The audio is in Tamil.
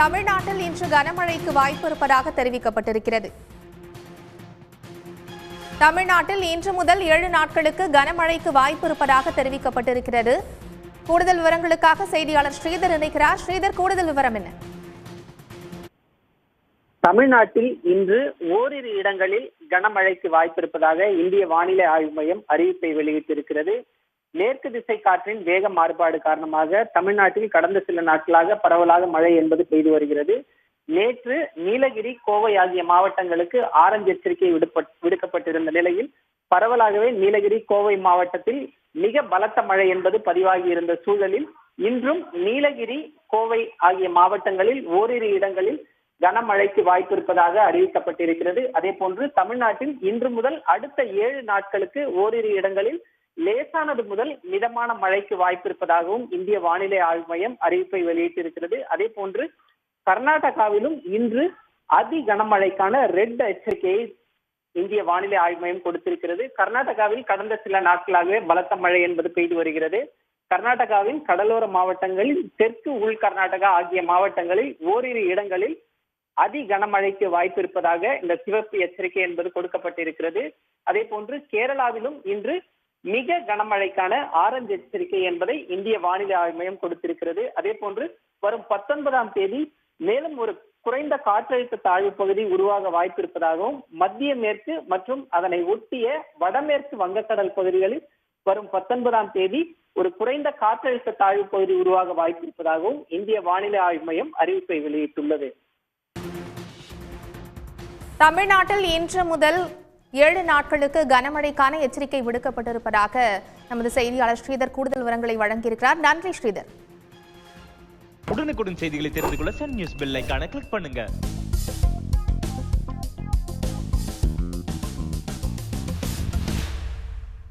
தமிழ்நாட்டில் இன்று கனமழைக்கு வாய்ப்பு இருப்பதாக தெரிவிக்கப்பட்டிருக்கிறது. தமிழ்நாட்டில் இன்று முதல் ஏழு நாட்களுக்கு கனமழைக்கு வாய்ப்பு இருப்பதாக தெரிவிக்கப்பட்டிருக்கிறது. கூடுதல் விவரங்களுக்காக செய்தியாளர் ஸ்ரீதர் இணைக்கிறார் ஸ்ரீதர் கூடுதல் விவரம் என்ன? தமிழ்நாட்டில் இன்று ஓரிரு இடங்களில் கனமழைக்கு வாய்ப்பிருப்பதாக இந்திய வானிலை ஆய்வு மையம் அறிவிப்பை வெளியிட்டிருக்கிறது. மேற்கு திசை காற்றின் வேக மாறுபாடு காரணமாக தமிழ்நாட்டில் கடந்த சில நாட்களாக பரவலாக மழை என்பது பெய்து வருகிறது. நேற்று நீலகிரி கோவை ஆகிய மாவட்டங்களுக்கு ஆரஞ்சு எச்சரிக்கை விடுக்கப்பட்டிருந்த நிலையில் பரவலாகவே நீலகிரி கோவை மாவட்டத்தில் மிக பலத்த மழை என்பது பதிவாகி இருந்த சூழலில் இன்றும் நீலகிரி கோவை ஆகிய மாவட்டங்களில் ஓரிரு இடங்களில் கனமழைக்கு வாய்ப்பு இருப்பதாக அறிவிக்கப்பட்டிருக்கிறது. அதே போன்று தமிழ்நாட்டில் இன்று முதல் அடுத்த ஏழு நாட்களுக்கு ஓரிரு இடங்களில் லேசானது முதல் மிதமான மழைக்கு வாய்ப்பு இருப்பதாகவும் இந்திய வானிலை ஆய்வு மையம் அறிவிப்பை வெளியிட்டிருக்கிறது. அதே போன்று கர்நாடகாவிலும் இன்று அதி கனமழைக்கான ரெட் எச்சரிக்கையை இந்திய வானிலை ஆய்வு மையம் கொடுத்திருக்கிறது. கர்நாடகாவில் கடந்த சில நாட்களாகவே பலத்த மழை என்பது பெய்து வருகிறது. கர்நாடகாவின் கடலோர மாவட்டங்களில் தெற்கு உள் கர்நாடகா ஆகிய மாவட்டங்களில் ஓரிரு இடங்களில் அதி கனமழைக்கு வாய்ப்பு இருப்பதாக இந்த சிவப்பு எச்சரிக்கை என்பது கொடுக்கப்பட்டிருக்கிறது. அதே போன்று கேரளாவிலும் இன்று மிக கனமழைக்கான ஆரஞ்சு எச்சரிக்கை என்பதை இந்திய வானிலை ஆய்வு மையம் கொடுத்திருக்கிறது. அதே போன்று வரும் பத்தொன்பதாம் தேதி மேலும் ஒரு குறைந்த காற்றழுத்த தாழ்வு பகுதி உருவாக வாய்ப்பிருப்பதாகவும் மத்திய மேற்கு மற்றும் அதனை ஒட்டிய வடமேற்கு வங்கக்கடல் பகுதிகளில் வரும் பத்தொன்பதாம் தேதி ஒரு குறைந்த காற்றழுத்த தாழ்வு பகுதி உருவாக வாய்ப்பிருப்பதாகவும் இந்திய வானிலை ஆய்வு மையம் அறிவிப்பை வெளியிட்டுள்ளது. தமிழ்நாட்டில் இன்று முதல் ஏழு நாட்களுக்கு கனமழைக்கான எச்சரிக்கை விடுக்கப்பட்டிருப்பதாக நமது செய்தியாளர் ஸ்ரீதர் கூடுதல் விவரங்களை வழங்கியிருக்கிறார். நன்றி ஸ்ரீதர். உடனுக்குடன் செய்திகளை தெரிந்து கொள்ள சன் நியூஸ் பெல் கிளிக் பண்ணுங்க.